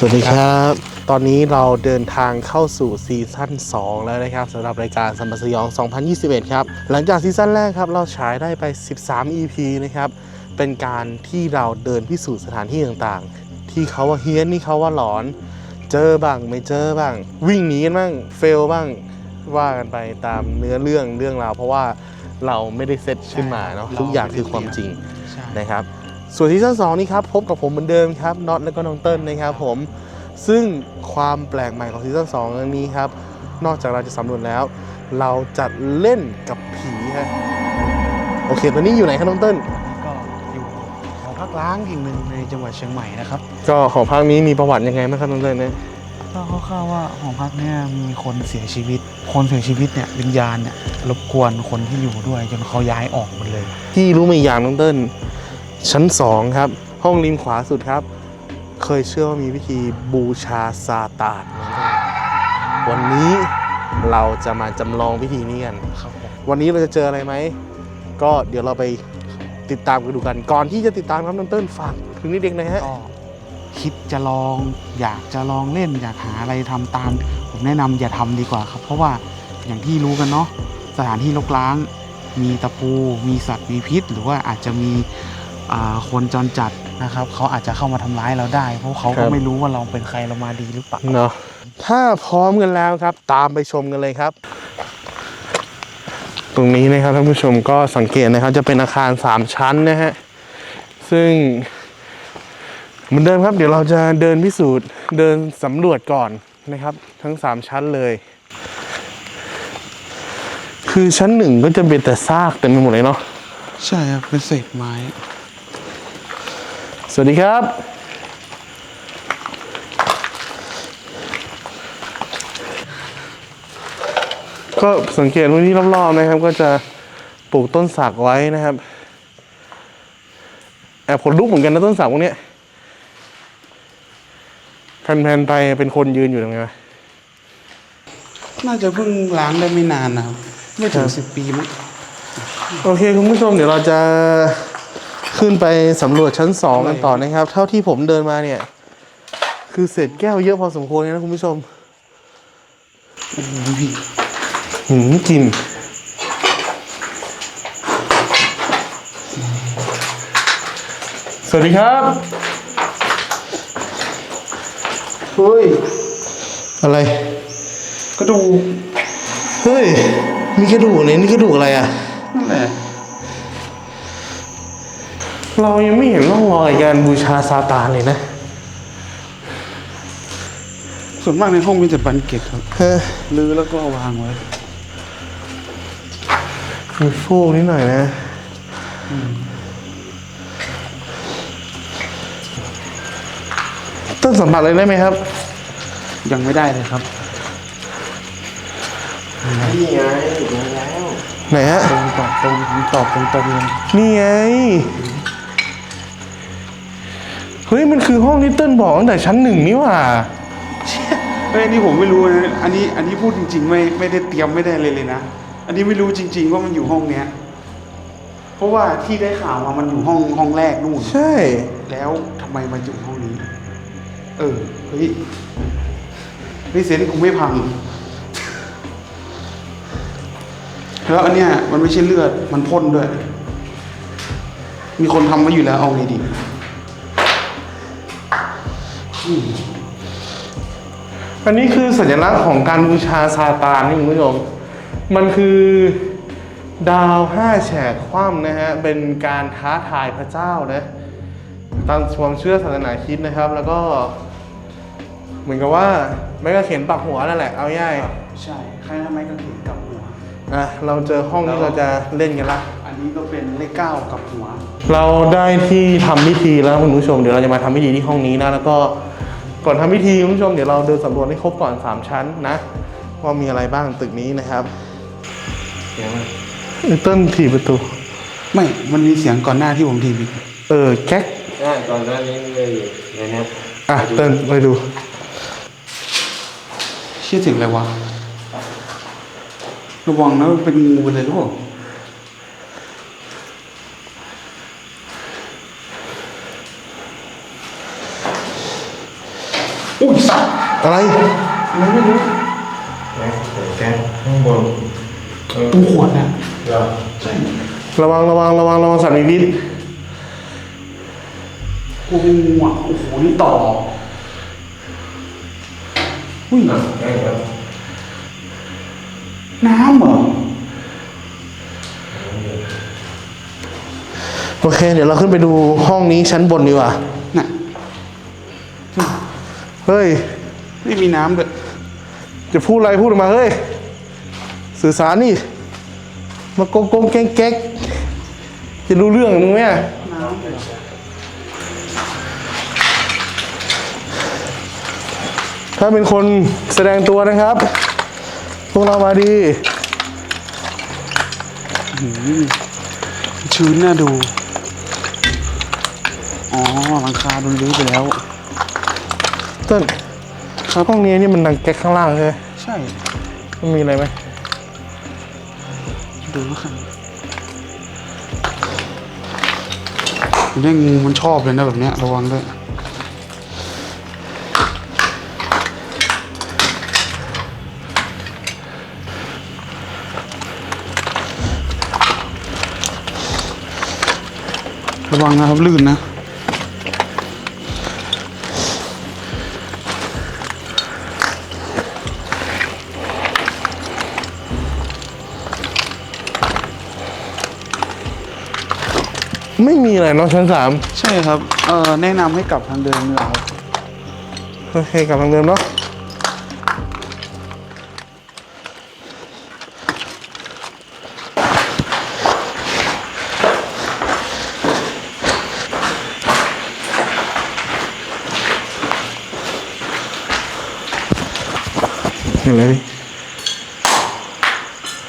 สวัสดีครับ ตอนนี้เราเดินทางเข้าสู่ซีซั่น2 แล้วนะครับสำหรับรายการสมบัติสยอง 2021 ครับ หลังจากซีซั่นแรกครับ เราฉายได้ไป 13 EP นะครับ เป็นการที่เราเดินพิสูจน์สถานที่ต่างๆ ที่เขาว่าเฮี้ยนที่เขาว่าหลอน เจอบ้างไม่เจอบ้าง วิ่งหนีกันบ้างเฟลบ้างว่ากันไปตามเนื้อเรื่องเรื่องราวเพราะว่าเราไม่ได้เซตขึ้นมาเนาะทุกอย่างคือความจริงใช่นะครับ ส่วนซีซั่น2นี่ครับพบกับผมเหมือนเดิมครับน็อตและก็น้องเติ้ลนะครับผมซึ่งความแปลกใหม่ของซีซั่น2อันนี้ครับ นอกจากเราจะสำรวจแล้ว เราจะเล่นกับผีฮะโอเคตอนนี้อยู่ไหนครับน้องเติ้ลก็อยู่หอพักล้างแห่งหนึ่งในจังหวัดเชียงใหม่นะครับ ก็ของภาคนี้มีประวัติยังไงบ้างครับน้องเติ้ลเนี่ยก็คร่าวๆว่าหอพักเนี่ยมีคนเสียชีวิต คนเสียชีวิตเนี่ยวิญญาณเนี่ยรบกวนคนที่อยู่ด้วยจนเขาย้ายออกหมดเลย ที่รู้มาอีกอย่างน้องเติ้ล ชั้น 2 ครับ ห้องริมขวาสุดครับ เคยเชื่อว่ามีวิธีบูชาซาตานวันนี้เราจะมาจำลองพิธีนี้กันวันนี้เราจะเจออะไรไหม ก็เดี๋ยวเราไปติดตามกันดูกัน ก่อนที่จะติดตามครับน้องเติ้ลฝากถึงนิดเด็กหนะฮะคิดจะลองอยากจะลองเล่น อยากหาอะไรทำตาม ผมแนะนำอย่าทำดีกว่าครับ เพราะว่าอย่างที่รู้กันเนาะสถานที่รกร้าง มีตะปู มีสัตว์มีพิษ หรือว่าอาจจะมี คนจรจัดนะครับเขาอาจจะเข้ามาทำร้ายเราได้ เพราะเขาก็ไม่รู้ว่าเราเป็นใครเรามาดีหรือเปล่าเนาะถ้าพร้อมกันแล้วครับ ตามไปชมกันเลยครับ ตรงนี้นะครับท่านผู้ชมก็สังเกตนะครับ จะเป็นอาคาร 3 ชั้นนะฮะซึ่งเหมือนเดิมครับ เดี๋ยวเราจะเดินพิสูจน์เดินสำรวจก่อนนะครับ ทั้ง 3 ชั้นเลย คือชั้นหนึ่งก็จะเป็นแต่ซากเต็มไปหมดเลยเนาะใช่ครับเป็นเศษไม้ สวัสดีครับ ก็สังเกตพื้นที่รอบๆนะครับ ก็จะปลูกต้นสักไว้นะครับ แอบขนลุกเหมือนกันนะต้นสักพวกเนี้ยแผ่นๆไปเป็นคนยืนอยู่ตรงนี้วะน่าจะเพิ่งล้างได้ไม่นานนะครับ ไม่ถึคงรับสิบปีมั้งโอเค คุณผู้ชมเดี๋ยวเราจะ ขึ้นไปสำรวจชั้นสองกันต่อนะครับ เท่าที่ผมเดินมาเนี่ย คือเศษแก้วเยอะพอสมควรเลยนะคุณผู้ชมโอ้โหพี่หืมกลิ่นสวัสดีครับเฮ้ย อะไร กระดูก เฮ้ย มีกระดูกเนี่ยนี่กระดูกอะไรอะนั่นแหละ เรายังไม่เห็นร่องรอยการบูชาซาตานเลยนะส่วนมากในห้องมีแต่บันเก็ตครับเฮ้ยลื้อแล้วก็วางไว้มีฟูกนิดหน่อยนะต้นสัมผัสเลยได้ไหมครับ ยังไม่ได้เลยครับ นี่ไงไหนฮะตรงตอบตรงผมตอบตรงตรงๆเลยนี่ไง เฮ้ยมันคือห้องที่เติ้ลบอกตั้งแต่ชั้นหนึ่งนี่หว่าเฮ้ยอันนี้ผมไม่รู้นะอันนี้อันนี้พูดจริง ๆ ไม่ไม่ได้เตรียมไม่ได้เลยเลยนะ อันนี้ไม่รู้จริง ๆ ว่ามันอยู่ห้องเนี้ย เพราะว่าที่ได้ข่าวมามันอยู่ห้องห้องแรกนู่น ใช่ แล้วทำไมมาอยู่ห้องนี้ เออ เฮ้ยนี่เซนส์กูไม่พัง แล้วอันเนี้ยมันไม่ใช่เลือด มันพ่นด้วย มีคนทำมาอยู่แล้วเอาไงดีอืม อันนี้คือสัญลักษณ์ของการบูชาซาตานนี่คุณผู้ชม มันคือดาวห้าแฉกคว่ำนะฮะ เป็นการท้าทายพระเจ้านะ ตามความเชื่อศาสนาคริดนะครับ แล้วก็ เหมือนกับว่าไม่ก็เข็นปักหัวนั่นแหละ เอาง่ายใช่ใครทำไมก็เขียนกับหัว อะ เราเจอห้องที่เราจะเล่นกันละ อันนี้ก็เป็นเลขเก้ากับหัว เราได้ที่ทำพิธีแล้วคุณผู้ชม เดี๋ยวเราจะมาทำพิธีที่ห้องนี้นะ แล้วก็ ก่อนทำพิธีคุณผู้ชมเดี๋ยวเราเดินสำรวจให้ครบก่อน 3 ชั้นนะ ว่ามีอะไรบ้างตึกนี้นะครับเดี๋ยวเติ้ลถีบประตู ไม่ มันมีเสียงก่อนหน้าที่ผมทีวีเออแก๊กใช่ก่อนหน้านี้เลยอยู่ในเนี้ยอะเติ้ลไปดูชคิดถึงอะไรวะระวังนะมันเป็นงูไปเลยหรือเปล่า อุ้ยสัตว์อะไรอะไรไม่รู้แก๊สข้างบนตรงขวดน่ะเหรอใช่ระวังระวังระวังระวังสัตว์มีพิษโอ้โหอะโอ้โหนี่ต่ออุ้ยอะแก๊สครับน้ำเหรอโอเค เดี๋ยวเราขึ้นไปดูห้องนี้ชั้นบนดีกว่าน่ะ เฮ้ย ไม่มีน้ำด้วยจะพูดอะไรพูดออกมาเฮ้ย สื่อสารนี่ มาโกงโกงแก๊งแก๊กจะรู้เรื่องมึงไหมน้ำถ้าเป็นคนแสดงตัวนะครับ พวกเรามาดีชื้นน่าดู อ๋อหลังคาโดนรื้อไปแล้ว ต้นครับห้องนี้นี่มันดังแก๊กข้างล่างใช่ไหมใช่ มันมีอะไรไหมดูแล้วกันเนี่ยงูมันชอบเลยนะแบบเนี้ยระวังด้วยระวังนะครับลื่นนะ ไม่มีอะไรเนาะชั้นสามใช่ครับ เออแนะนำให้กลับทางเดิมเลยครับโอเคกลับทางเดิมเนาะเห็นอะไรพี่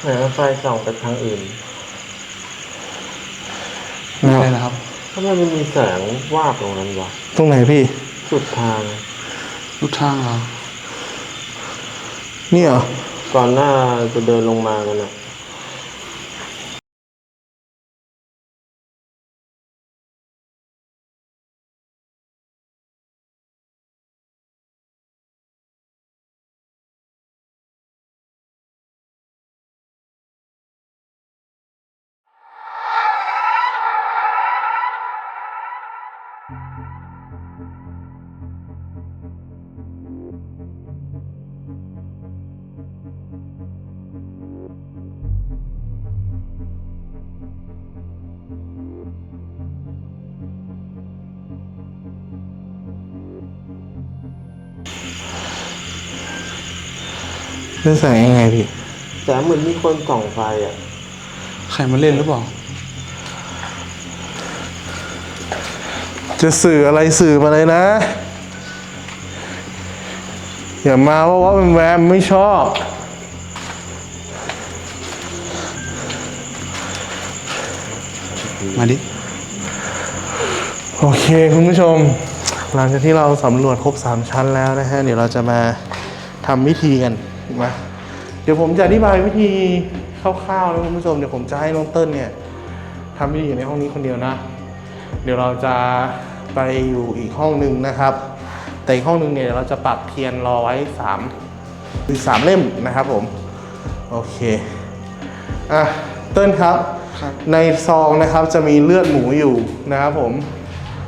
เหมือนไฟส่องไปทางอื่น อะไรนะครับ ทำไมมันมีแสงวาบตรงนั้นวะตรงไหนพี่ สุดทาง รูทางเหรอนี่เหรอ ก่อนหน้าจะเดินลงมากันอะ เรื่องแสงยังไงพี่แสงเหมือนมีคนส่องไฟอะใครมาเล่นหรือเปล่า จะสื่ออะไรสื่อมาเลยนะ อย่ามาว่าว่าเป็นแวมไม่ชอบ มาดิ โอเคคุณผู้ชม หลังจากที่เราสำรวจครบ 3 ชั้นแล้วนะฮะ เดี๋ยวเราจะมาทำวิธีกัน มาเดี๋ยวผมจะอธิบายวิธีคร่าวๆนะคุณผู้ชมเดี๋ยวผมจะให้น้องเติ้ลเนี่ยทำวิธีอยู่ในห้องนี้คนเดียวนะ เดี๋ยวเราจะไปอยู่อีกห้องหนึ่งนะครับ แต่อีกห้องหนึ่งเนี่ยเดี๋ยวเราจะปักเทียนรอไว้3คือสามเล่มนะครับผม โอเคอะเติ้ลครับครับ ในซองนะครับจะมีเลือดหมูอยู่นะครับผม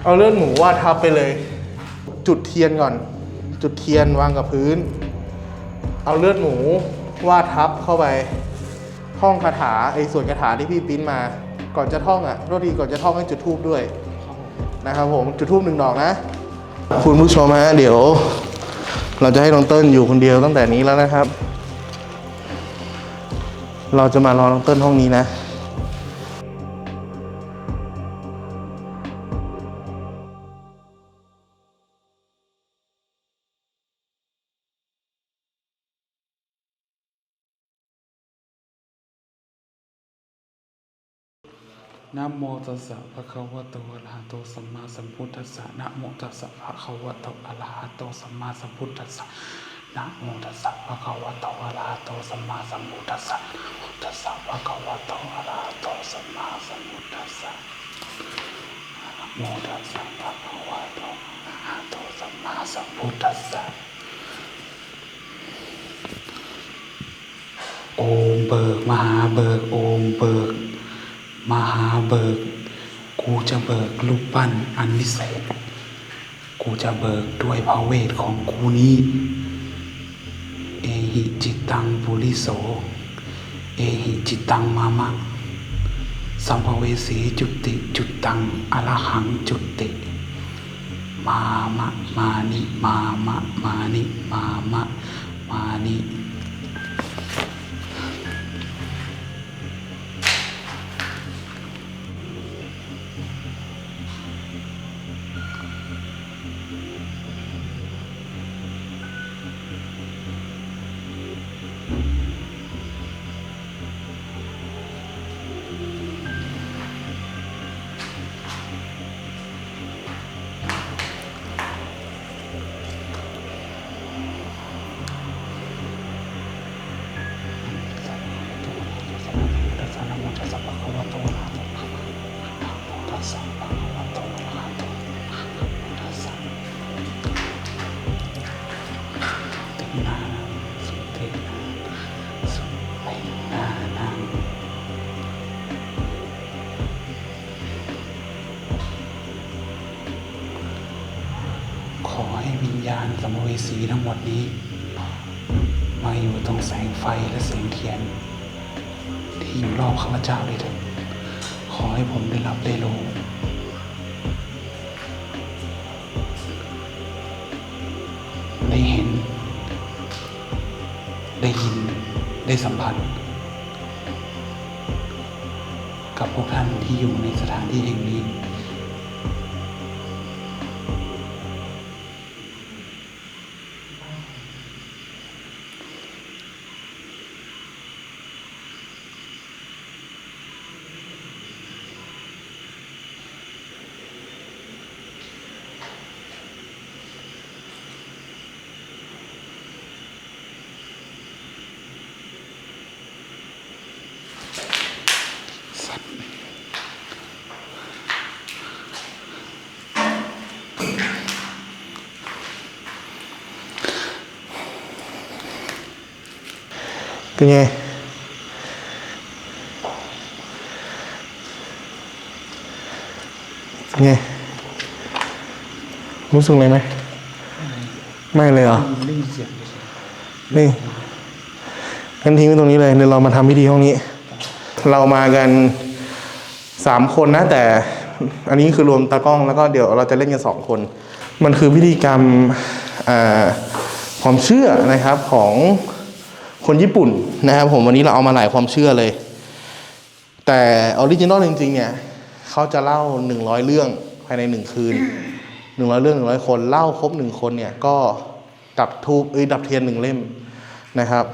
เอาเลือดหมูวาดทับไปเลย จุดเทียนก่อน จุดเทียนวางกับพื้น เอาเลือดหมูวาดทับเข้าไปท่องคาถาไอ้ส่วนคาถาที่พี่ปิ้นมา ก่อนจะท่องอะโทษทีก่อนจะท่องให้จุดทูบด้วยนะครับผมจุดทูบหนึ่งดอกนะ คุณผู้ชมฮะเดี๋ยว เราจะให้น้องเติ้ลอยู่คนเดียวตั้งแต่นี้แล้วนะครับ เราจะมารอน้องเติ้ลห้องนี้นะ นะโมตัสสะภะคะวะโตอะระหะโตสัมมาสัมพุทธัสสะนะโมตัสสะภะคะวะโตอะระหะโตสัมมาสัมพุทธัสสะนะโมตัสสะภะคะวะโตอะระหะโตสัมมาสัมพุทธัสสะนะโมตัสสะภะคะวะโตอะระหะโตสัมมาสัมพุทธัสสะนะโมตัสสะภะคะวะโตอะระหะโตสัมมาสัมพุทธัสสะโอมเบิกมหาเบิกโอมเบิก มหาเบิก กูจะเบิกรูปปั้นอันวิเศษ กูจะเบิกด้วยพระเวทของกูนี้ เอหิจิตตังปุริโส เอหิจิตตังมามะ สัมภเวสีจุติจุตังอรหังจุติ มามะมานิมามะมานิมามะมานิ มภเวสีทั้งหมดนี้ มาอยู่ตรงแสงไฟและแสงเทียน ที่อยู่รอบข้าพเจ้าด้วยเถิดขอให้ผมได้รับได้รู้ได้เห็น ได้ยินได้สัมผัส กับพวกท่านที่อยู่ในสถานที่แห่งนี้ เป็นไง เป็นไง รู้สึกอะไรไหม ไม่เลยเหรอได้ยินเสียงเฉยนี่งั้นทิ้งไว้ตรงนี้เลยเดี๋ยวเรามาทำพิธีห้องนี้ เรามากันสามคนนะ แต่อันนี้คือรวมตากล้องแล้วก็เดี๋ยวเราจะเล่นกันสองคน มันคือพิธีกรรมอ่าความเชื่อนะครับของ คนญี่ปุ่นนะครับผมวันนี้เราเอามาหลายความเชื่อเลย แต่ออริจินอลจริงๆเนี่ยเขาจะเล่าหนึ่งร้อยเรื่องภายในหนึ่งคืนหนึ่งร้อยเรื่องหนึ่งร้อยคนเล่าครบหนึ่งคนเนี่ยก็ดับทูบเอ้ยดับเทียนหนึ่งเล่มนะครับ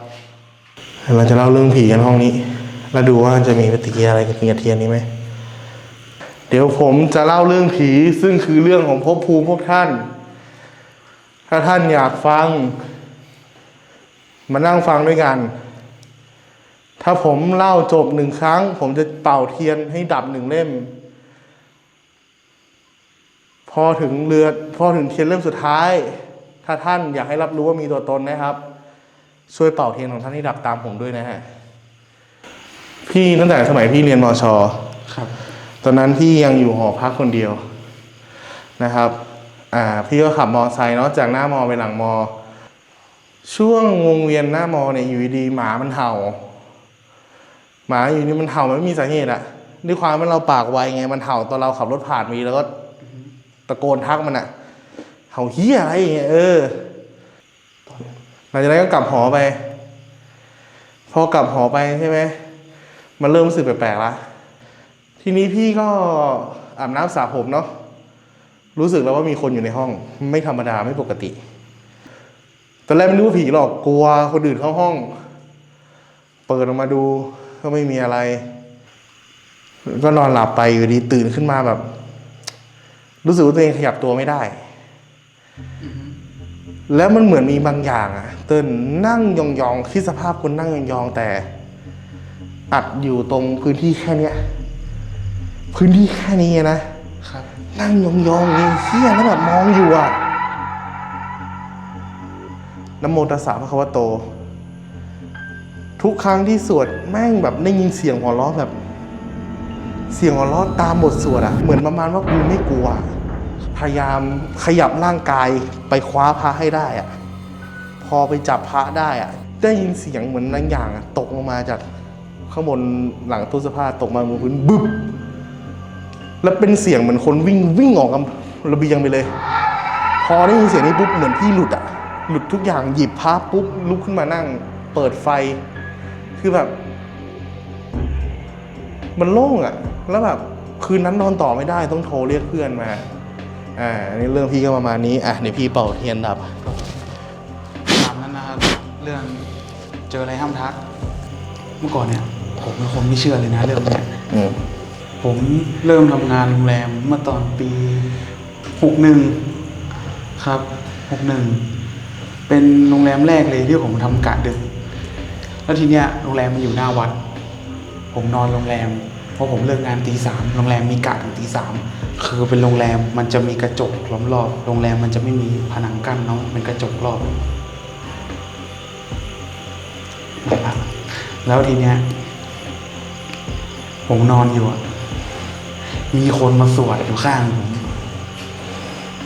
เราจะเล่าเรื่องผีกันห้องนี้ แล้วดูว่าจะมีปฏิกิริยาอะไรกับเทียนนี้ไหมเดี๋ยวผมจะเล่าเรื่องผีซึ่งคือเรื่องของภพภูมิพวกท่าน ถ้าท่านอยากฟัง มานั่งฟังด้วยกัน ถ้าผมเล่าจบหนึ่งครั้ง ผมจะเป่าเทียนให้ดับหนึ่งเล่ม พอถึงเรือพอถึงเทียนเล่มสุดท้าย ถ้าท่านอยากให้รับรู้ว่ามีตัวตนนะครับ ช่วยเป่าเทียนของท่านให้ดับตามผมด้วยนะฮะพี่ตั้งแต่สมัยพี่เรียนมชๆครับ ตอนนั้นพี่ยังอยู่หอพักคนเดียวนะครับ อ่า พี่ก็ขับมอไซค์เนาะจากหน้ามอไปหลังมอ ช่วงวงเวียนหน้ามอเนี่ยอยู่ดีๆหมามันเห่า หมาอยู่นี่มันเห่ามันไม่มีสาเหตุอะด้วยความว่าเราปากไวไงมันเห่าตอนเราขับรถผ่านมีแล้วก็ตะโกนทักมันอะเห่าเฮียอะไรอย่างเงี้ยเออหลังจากนั้นก็กลับหอไป พอกลับหอไปใช่ไหมมันเริ่มรู้สึกแปลกๆละทีนี้พี่ก็อาบน้ำสระผมเนาะรู้สึกแล้วว่ามีคนอยู่ในห้อง ไม่ธรรมดาไม่ปกติ ตอนแรกไม่รู้ว่าผีหรอกกลัวคนอื่นเข้าห้อง เปิดออกมาดูก็ไม่มีอะไร ก็นอนหลับไปอยู่ดีตื่นขึ้นมาแบบ รู้สึกว่าตัวเองขยับตัวไม่ได้ แล้วมันเหมือนมีบางอย่างอะเติ้ลนั่งยองๆที่สภาพคนนั่งยองๆแต่ อัดอยู่ตรงพื้นที่แค่เนี้ยพื้นที่แค่นี้นะครับ นั่งยองๆนี่เฮียแล้วแบบมองอยู่อะ นโมตัสสะพระคัมภโต ทุกครั้งที่สวดแม่งแบบได้ยินเสียงหัวเราะแบบ เสียงหัวเราะตามบทสวดอะเหมือนประมาณว่ากูไม่กลัว พยายามขยับร่างกายไปคว้าพระให้ได้อะพอไปจับพระได้อะได้ยินเสียงเหมือนนังอย่างอะตกลงมาจากข้างบนหลังตู้เสื้อผ้าตกมาบนพื้นบึ๊บแล้วเป็นเสียงเหมือนคนวิ่งวิ่งออกกับระเบียงไปเลย พอได้ยินเสียงนี้ปุ๊บเหมือนพี่หลุดอะ หลุดทุกอย่างหยิบผ้าปุ๊บลุกขึ้นมานั่ง เปิดไฟ คือแบบ มันโล่งอะแล้วแบบคืนนั้นนอนต่อไม่ได้ต้องโทรเรียกเพื่อนมา อ่าอันนี้เรื่องพี่ก็ประมาณนี้ อะเดี๋ยวพี่เป่าเทียนดับ ตามนั้นนะครับ เรื่องเจออะไรห้ามทัก เมื่อก่อนเนี่ย ผมเป็นคนไม่เชื่อเลยนะเรื่องเนี้ย อืมผมเริ่มทำงานโรงแรมเมื่อตอนปีหกหนึ่งครับหกหนึ่ง เป็นโรงแรมแรกเลยที่ผมทำกะดึก แล้วทีเนี้ยโรงแรมมันอยู่หน้าวัด ผมนอนโรงแรม เพราะผมเลิกงานตีสามโรงแรมมีกะถึงตีสามคือเป็นโรงแรมมันจะมีกระจกล้อมรอบ โรงแรมมันจะไม่มีผนังกั้นเนาะเป็นกระจกรอบแล้วทีเนี้ยผมนอนอยู่มีคนมาสวดอยู่ข้างผม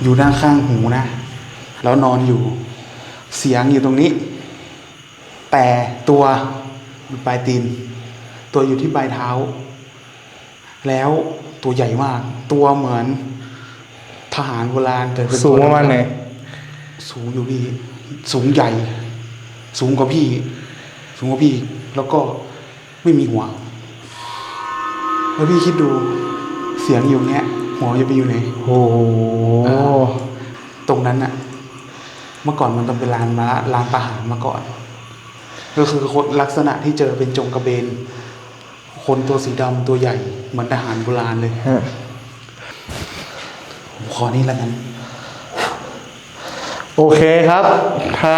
อยู่ด้านข้างหูนะ แล้วนอนอยู่ เสียงอยู่ตรงนี้ แต่ตัวอยู่ปลายตีน ตัวอยู่ที่ปลายเท้า แล้วตัวใหญ่มาก ตัวเหมือนทหารโบราณแต่เป็นสูงประมาณไหนสูงอยู่พี่สูงใหญ่ สูงกว่าพี่ สูงกว่าพี่ แล้วก็ไม่มีหัว แล้วพี่คิดดูเสียงอยู่เนี้ยหัวจะไปอยู่ไหนโอ้โหตรงนั้นน่ะ เมื่อก่อนมันต้องเป็นลานมาลานทหารมาก่อน ก็คือคนลักษณะที่เจอเป็นจงกระเบน คนตัวสีดำตัวใหญ่ เหมือนทหารโบราณเลยฮะผมขอนี่แล้วกันโอเคครับ ถ้า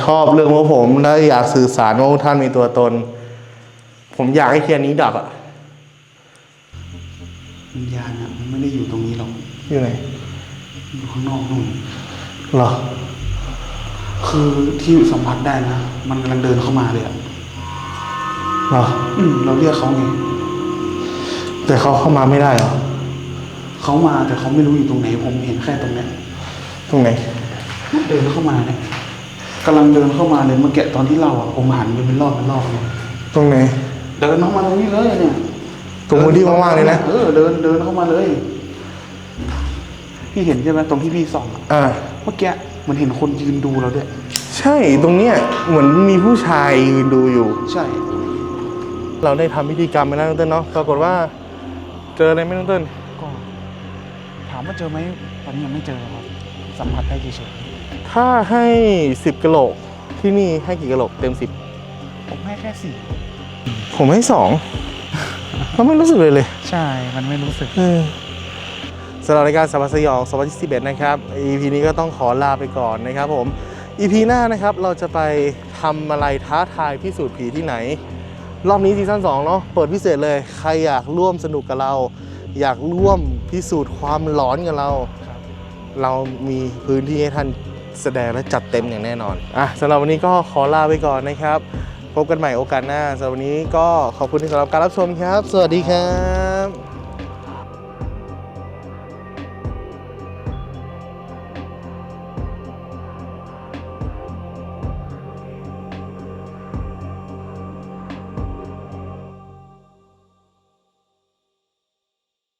ชอบเรื่องของผมและอยากสื่อสารว่าท่านมีตัวตน ผมอยากให้เทียนนี้ดับอะวิญญาณอะมันไม่ได้อยู่ตรงนี้หรอก อยู่ไหน อยู่ข้างนอกนู่นเหรอ คือที่สัมผัสได้นะ มันกำลังเดินเข้ามาเลยอะเหรออืมเราเรียกเขาไงแต่เขาเข้ามาไม่ได้เหรอเขามาแต่เขาไม่รู้อยู่ตรงไหน ผมเห็นแค่ตรงเนี้ยตรงไหนเดินเข้ามาเนี่ยกำลังเดินเข้ามาเลยเมื่อกี้ตอนที่เล่าอะผมหันไปเป็นรอบเป็นรอบเลยตรงไหนเดินเข้ามาตรงนี้เลยเนี่ยตรงพื้นที่ว่างๆเลยนะเออเดินเดินเข้ามาเลย พี่เห็นใช่ไหมตรงที่พี่ส่องอะอ่าเมื่อกี้ มันเห็นคนยืนดูเราด้วย ใช่ตรงเนี้ยเหมือนมีผู้ชายยืนดูอยู่ ใช่ เราได้ทำพิธีกรรมไปแล้วน้องเต้นเนาะปรากฏว่า เจออะไรไหมน้องเต้นก็ถามว่าเจอไหมตอนนี้ยังไม่เจอครับ สัมผัสได้เฉยถ้าให้สิบกะโหลกที่นี่ให้กี่กะโหลกเต็มสิบๆผมให้แค่สี่ผมให้สองก็ไม่รู้สึกเลยเลย ใช่ มันไม่รู้สึก สำหรับรายการสัมภาษณ์สยอง2021 นะครับ EP นี้ก็ต้องขอลาไปก่อนนะครับผม EP หน้านะครับเราจะไปทำอะไรท้าทายพิสูจน์ผีที่ไหน รอบนี้ซีซั่น2เนาะเปิดพิเศษเลย ใครอยากร่วมสนุกกับเรา อยากร่วมพิสูจน์ความหลอนกับเรา เรามีพื้นที่ให้ท่านแสดงและจัดเต็มอย่างแน่นอนอะสำหรับวันนี้ก็ขอลาไปก่อนนะครับ พบกันใหม่โอกาสหน้าสำหรับวันนี้ก็ขอบคุณที่สำหรับการรับชมครับ สวัสดีครับ